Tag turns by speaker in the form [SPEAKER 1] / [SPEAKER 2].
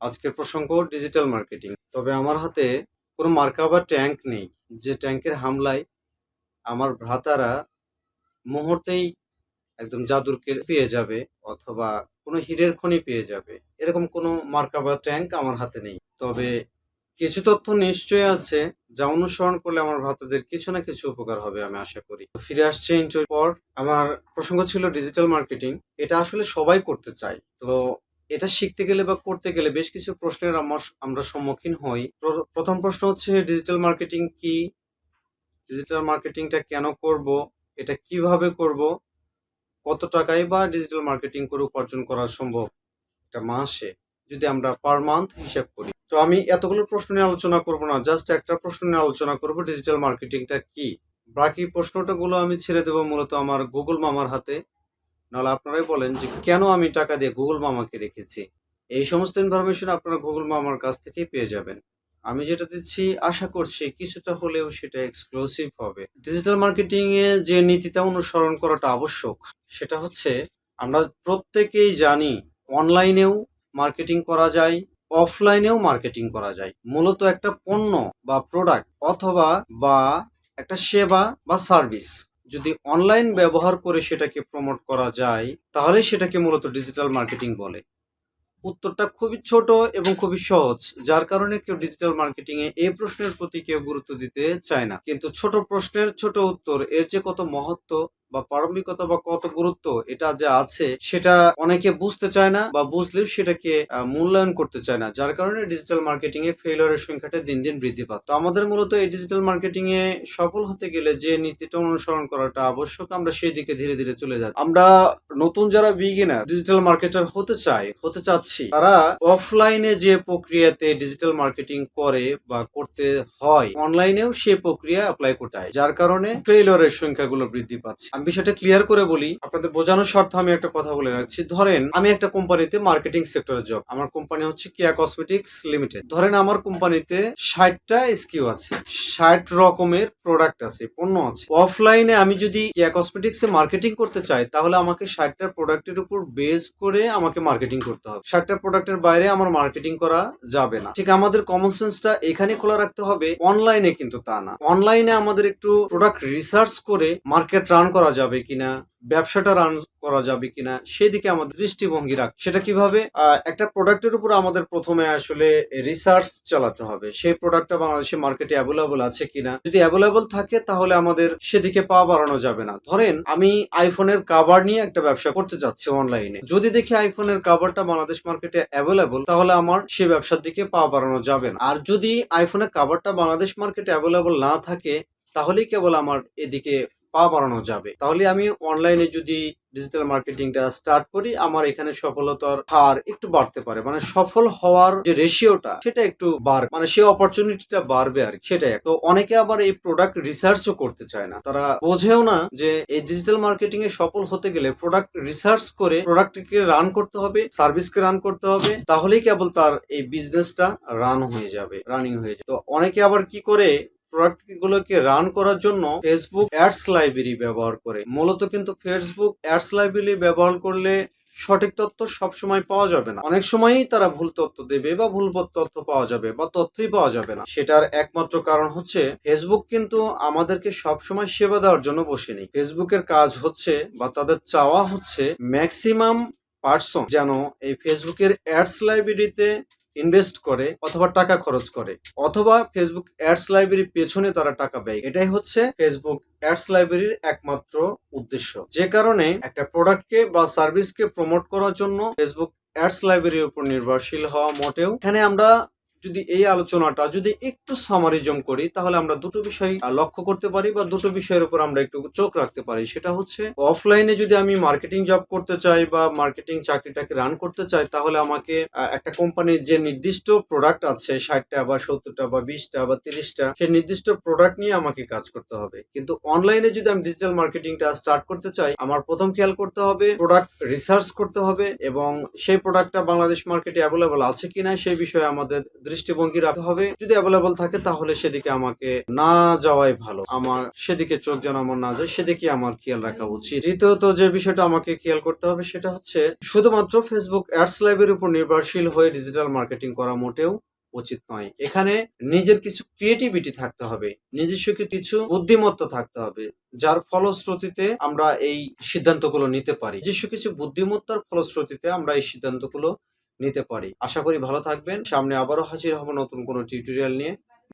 [SPEAKER 1] আজকের প্রসঙ্গ digital marketing তবে আমার হাতে কোনো মার্কা বা ট্যাঙ্ক নেই। যে ট্যাঙ্কের হামলায় আমার ভ্রাতারা মুহূর্তেই একদম জাদুরকে পেয়ে যাবে অথবা কোনো হীরের খনি পেয়ে যাবে। এরকম কোনো মার্কা বা ট্যাঙ্ক আমার হাতে নেই। তবে কিছু তথ্য নিশ্চয়ই আছে যা অনুসরণ করলে আমার ভ্রাতাদের কিছু না কিছু উপকার হবে আমি আশা করি। ফিরে আসছে ইন্টারভিউ পর। আমার প্রসঙ্গ ছিল ডিজিটাল মার্কেটিং এটা আসলে সবাই করতে চায়। তো এটা শিখতে গেলে বা করতে গেলে বেশ কিছু প্রশ্নের আমার সম্মুখীন হই। প্রথম প্রশ্ন হচ্ছে ডিজিটাল মার্কেটিং কি? ডিজিটাল মার্কেটিংটা কেন করব? এটা কীভাবে করব? কত টাকায় বা ডিজিটাল মার্কেটিং করে উপার্জন করা সম্ভব? একটা মাসে, যদি আমরা পার মান্থ হিসাব করি। তো আমি এতগুলো প্রশ্ন নিয়ে আলোচনা করব না জাস্ট একটা প্রশ্ন নিয়ে আলোচনা করব ডিজিটাল মার্কেটিংটা কি? বাকি প্রশ্নটাগুলো আমি ছেড়ে দেবো মূলত আমার গুগল মামার হাতে। নাহলে আপনারাই বলেন যে কেন আমি টাকা দিয়ে গুগল মামাকে রেখেছি? এই সমস্ত ইনফরমেশন আপনারা গুগল মামার কাছ থেকেই পেয়ে যাবেন। আমি যেটা দিচ্ছি, আশা করছি কিছুটা হলেও সেটা এক্সক্লুসিভ হবে। ডিজিটাল মার্কেটিং এ যে নীতিটা অনুসরণ করাটা আবশ্যক, সেটা হচ্ছে আমরা প্রত্যেকেই জানি অনলাইনেও মার্কেটিং করা যায় অফলাইনেও মার্কেটিং করা যায়। মূলত একটা পণ্য বা প্রোডাক্ট অথবা বা একটা সেবা বা সার্ভিস যদি অনলাইন ব্যবহার করে সেটাকে প্রমোট করা যায়, তাহলে সেটাকে মূলত ডিজিটাল মার্কেটিং বলে। উত্তরটা খুবই ছোট এবং খুবই সহজ, যার কারণে কেউ ডিজিটাল মার্কেটিং এ এই প্রশ্নের প্রতি কেউ গুরুত্ব দিতে চায় না। কিন্তু ছোট প্রশ্নের ছোট উত্তর, এর যে কত মহত্ব বা পারম্ভিকতা বা কত গুরুত্ব এটা যে আছে, সেটা অনেকে বুঝতে চায় না বা বুঝলেও সেটাকে মূল্যায়ন করতে চায় না। যার কারণে ডিজিটাল মার্কেটিং এ ফেলিওরের সংখ্যাটা দিন দিন বৃদ্ধি পাচ্ছে। তো আমাদের মূলত এই ডিজিটাল মার্কেটিং এ সফল হতে গেলে যে নীতিটা অনুসরণ করাটা আবশ্যক, আমরা সেই দিকে ধীরে ধীরে চলে যাচ্ছি। আমরা নতুন যারা বিগিনার ডিজিটাল মার্কেটার হতে চাই, হতে চাচ্ছি, তারা অফলাইনে যে প্রক্রিয়াতে ডিজিটাল মার্কেটিং করে বা করতে হয় অনলাইনেও সে প্রক্রিয়া অ্যাপ্লাই করতে হয়, যার কারণে ফেইলরের সংখ্যাগুলো বৃদ্ধি পাচ্ছে। আমি বিষয়টা ক্লিয়ার করে বলি, আপনাদের বোঝানোর স্বার্থে আমি একটা কথা বলে রাখছি। ধরেন, আমি একটা কোম্পানিতে মার্কেটিং সেক্টরে জব আমার কোম্পানি হচ্ছে কিয়া কসমেটিক্স লিমিটেড ধরেন, আমার কোম্পানিতে ষাটটা স্কিউ আছে, ষাট রকমের প্রোডাক্ট আছে, পণ্য আছে। অফলাইনে আমি যদি কিয়া কসমেটিক্স এ মার্কেটিং করতে চাই, তাহলে আমাকে ষাটটা প্রোডাক্টের উপর বেস করে আমাকে মার্কেটিং করতে হবে। ষাটটা প্রোডাক্টের বাইরে আমার মার্কেটিং করা যাবে না। ঠিক আমাদের কমন সেন্সটা এখানে খোলা রাখতে হবে অনলাইনে কিন্তু তা না। অনলাইনে আমাদের একটু প্রোডাক্ট রিসার্চ করে মার্কেট রান করা যাবে কিনা, ব্যবসাটা রান করা যাবে কিনা, সেদিকে আমাদের দৃষ্টিভঙ্গি রাখ, সেটা কীভাবে? একটা প্রোডাক্টের উপর আমাদের প্রথমে আসলে রিসার্চ চালাতে হবে, সেই প্রোডাক্টটা বাংলাদেশে মার্কেটে অ্যাভেলেবল আছে কিনা। যদি অ্যাভেলেবল থাকে, তাহলে আমাদের সেদিকে পা বাড়ানো যাবে না। ধরেন, আমি আইফোনের কাভার নিয়ে একটা ব্যবসা করতে যাচ্ছি অনলাইনে যদি দেখি আইফোনের কাভারটা বাংলাদেশ মার্কেটে অ্যাভেলেবল তাহলে আমার সেই ব্যবসার দিকে পা বাড়ানো যাবে না। আর যদি আইফোনের কাভারটা বাংলাদেশ মার্কেটে অ্যাভেলেবল না থাকে, তাহলেই কেবল আমার এদিকে পা বাড়ানো যাবে। তাহলে আমি অনলাইনে যদি ডিজিটাল মার্কেটিংটা স্টার্ট করি, আমার এখানে সফলতার হার একটু বাড়তে পারে। মানে সফল হওয়ার যে রেশিওটা সেটা একটু বাড়বে। মানে সেই অপরচুনিটিটা বাড়বে আর সেটাই তো অনেকে আবার এই প্রোডাক্ট রিসার্চও করতে চায় না। তারা বোঝেও না যে এই ডিজিটাল মার্কেটিং এ সফল হতে গেলে প্রোডাক্ট রিসার্চ করে প্রোডাক্টকে রান করতে হবে সার্ভিসকে রান করতে হবে, তাহলেই কেবল তার এই বিজনেসটা রান হয়ে যাবে রানিং হয়ে যাবে। তো অনেকে আবার কি করে প্রোডাক্ট গুলোকে রান করার জন্য ফেসবুক অ্যাডস লাইব্রেরি ব্যবহার করে। মূলত কিন্তু ফেসবুক অ্যাডস লাইব্রেরি ব্যবহার করলে সঠিক তথ্য সবসময় পাওয়া যাবে না। অনেক সময়ই তারা ভুল তথ্য দেবে বা ভুল তথ্য পাওয়া যাবে বা তথ্যই পাওয়া যাবে না। সেটার একমাত্র কারণ হচ্ছে ফেসবুক কিন্তু আমাদেরকে সবসময় সেবা দেওয়ার জন্য বসেনি ফেসবুকের কাজ হচ্ছে বা তাদের চাওয়া হচ্ছে ম্যাক্সিমাম পার্সন যেন এই ফেসবুকের অ্যাডস লাইব্রেরিতে ইনভেস্ট করে অথবা টাকা খরচ করে, অথবা ফেসবুক অ্যাডস লাইব্রেরির পেছনে তারা টাকা ব্যয় এটাই হচ্ছে ফেসবুক অ্যাডস লাইব্রেরির একমাত্র উদ্দেশ্য। যে কারণে একটা প্রোডাক্টকে বা সার্ভিসকে প্রমোট করার জন্য ফেসবুক অ্যাডস লাইব্রেরির উপর নির্ভরশীল হওয়া মোটেও। এখানে আমরা যদি এই আলোচনাটা যদি একটু সামারিজম করি, তাহলে আমরা দুটো বিষয় লক্ষ্য করতে পারি বা দুটো বিষয়ের উপর আমরা একটু চোখ রাখতে পারি। সেটা হচ্ছে অফলাইনে যদি আমি মার্কেটিং জব করতে চাই বা মার্কেটিং চাকরিটাকে রান করতে চাই, তাহলে আমাকে একটা কোম্পানির যে নির্দিষ্ট প্রোডাক্ট আছে, ষাটটা বা সত্তরটা বা বিশটা বা তিরিশটা, সেই নির্দিষ্ট প্রোডাক্ট নিয়ে আমাকে কাজ করতে হবে। কিন্তু অনলাইনে যদি আমি ডিজিটাল মার্কেটিংটা স্টার্ট করতে চাই, আমার প্রথম খেয়াল করতে হবে প্রোডাক্ট রিসার্চ করতে হবে এবং সেই প্রোডাক্টটা বাংলাদেশ মার্কেটে অ্যাভেলেবল আছে কিনা, সেই বিষয়ে আমাদের দৃষ্টিভঙ্গি রাখতে হবে। যদি অ্যাভেলেবল থাকে তাহলে সেদিকে আমাকে না যাওয়াই ভালো। আমার সেদিকে চোখ যেন আমার না যায় সেদিকে আমার খেয়াল রাখা উচিত। দ্বিতীয়ত যে বিষয়টা আমাকে খেয়াল করতে হবে সেটা হচ্ছে, শুধুমাত্র ফেসবুক অ্যাডস লাইভের উপর নির্ভরশীল হয়ে ডিজিটাল মার্কেটিং করা মোটেও উচিত নয়। এখানে নিজের কিছু ক্রিয়েটিভিটি থাকতে হবে, নিজস্ব কিছু বুদ্ধিমত্তা থাকতে হবে, যার ফলশ্রুতিতে আমরা এই সিদ্ধান্তগুলো নিতে পারি। নিজস্ব কিছু বুদ্ধিমত্তার ফলশ্রুতিতে আমরা এই সিদ্ধান্তগুলো নিতে পারি। আশা করি ভালো থাকবেন। সামনে আবারও হাজির হব নতুন কোনো টিউটোরিয়াল নিয়ে।